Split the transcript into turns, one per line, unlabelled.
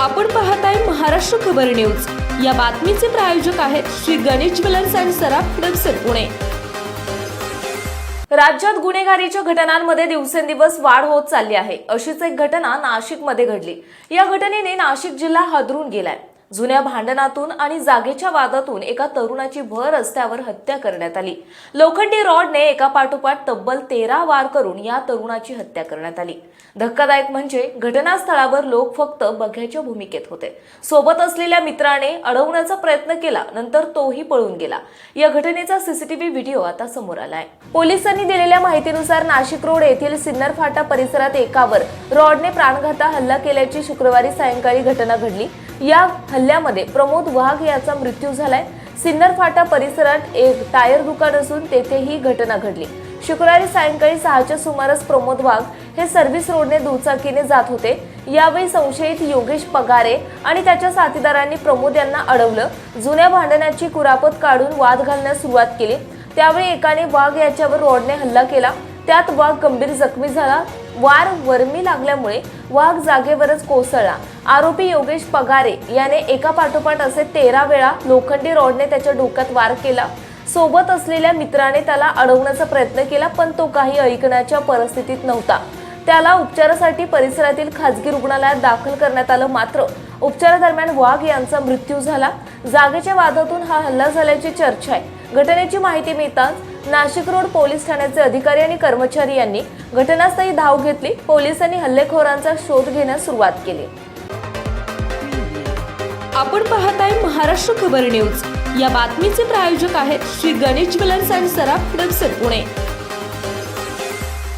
आपण पाहताय महाराष्ट्र खबर न्यूज. या बातमीचे प्रायोजक आहेत श्री गणेश ज्वेलर्स अँड सराफ हडपसर पुणे. राज्यात गुन्हेगारीच्या घटनांमध्ये दिवसेंदिवस वाढ होत चालली आहे. अशीच एक घटना नाशिकमध्ये घडली. या घटनेने नाशिक जिल्हा हादरून गेलाय. जुन्या भांडणातून आणि जागेच्या वादातून एका तरुणाची भर रस्त्यावर हत्या करण्यात आली. लोखंडी रॉडने एका पाठोपाठ तब्बल तेरा वार करून या तरुणाची हत्या करण्यात आली. धक्कादायक म्हणजे घटनास्थळावर लोक फक्त बघ्याच्या भूमिकेत होते. सोबत असलेल्या मित्राने अडवण्याचा प्रयत्न केला नंतर तोही पळून गेला. या घटनेचा सीसीटीव्ही व्हिडिओ आता समोर आलाय. पोलिसांनी दिलेल्या माहितीनुसार नाशिक रोड येथील सिन्नर फाटा परिसरात एकावर रॉडने प्राणघाता हल्ला केल्याची शुक्रवारी सायंकाळी घटना घडली. या हल्ल्यामध्ये प्रमोद वाघ याचा मृत्यू झालाय. सिन्नर फाटा परिसरात एक टायर दुकान असून तेथे ही घटना घडली. शुक्रवारी सायंकाळी सहाच्या सुमारास प्रमोद वाघ हे सर्व्हिस रोडने दुचाकीने जात होते. यावेळी संशयित योगेश पगारे आणि त्याच्या साथीदारांनी प्रमोद यांना अडवलं. जुन्या भांडणाची कुरापत काढून वाद घालण्यास सुरुवात केली. त्यावेळी एकाने वाघ याच्यावर रोडने हल्ला केला. त्यात वाघ गंभीर जखमी झाला. वार वर्मी लागल्यामुळे वाघ जागेवरच कोसळला. आरोपी योगेश पगारे याने एका पाठोपाठ असे तेरा वेळा लोखंडी रॉडने त्याच्या डोक्यात वार केला. सोबत असलेल्या मित्राने त्याला अडवण्याचा प्रयत्न केला पण तो काही ऐकण्याच्या परिस्थितीत नव्हता. त्याला उपचारासाठी परिसरातील खाजगी रुग्णालयात दाखल करण्यात आलं मात्र उपचारादरम्यान वाघ यांचा मृत्यू झाला. जागेच्या वादातून हा हल्ला झाल्याची चर्चा आहे. घटनेची माहिती मिळताच नाशिक रोड पोलीस ठाण्याचे अधिकारी आणि कर्मचारी यांनी घटनास्थळी धाव घेतली. पोलिसांनी हल्लेखोरांचा शोध घेण्यास सुरुवात केली. आपण पाहत आहे महाराष्ट्र खबर न्यूज. या बातमीचे प्रायोजक आहेत श्री गणेश ज्वेलर्स अँड सराफ हडपसर पुणे.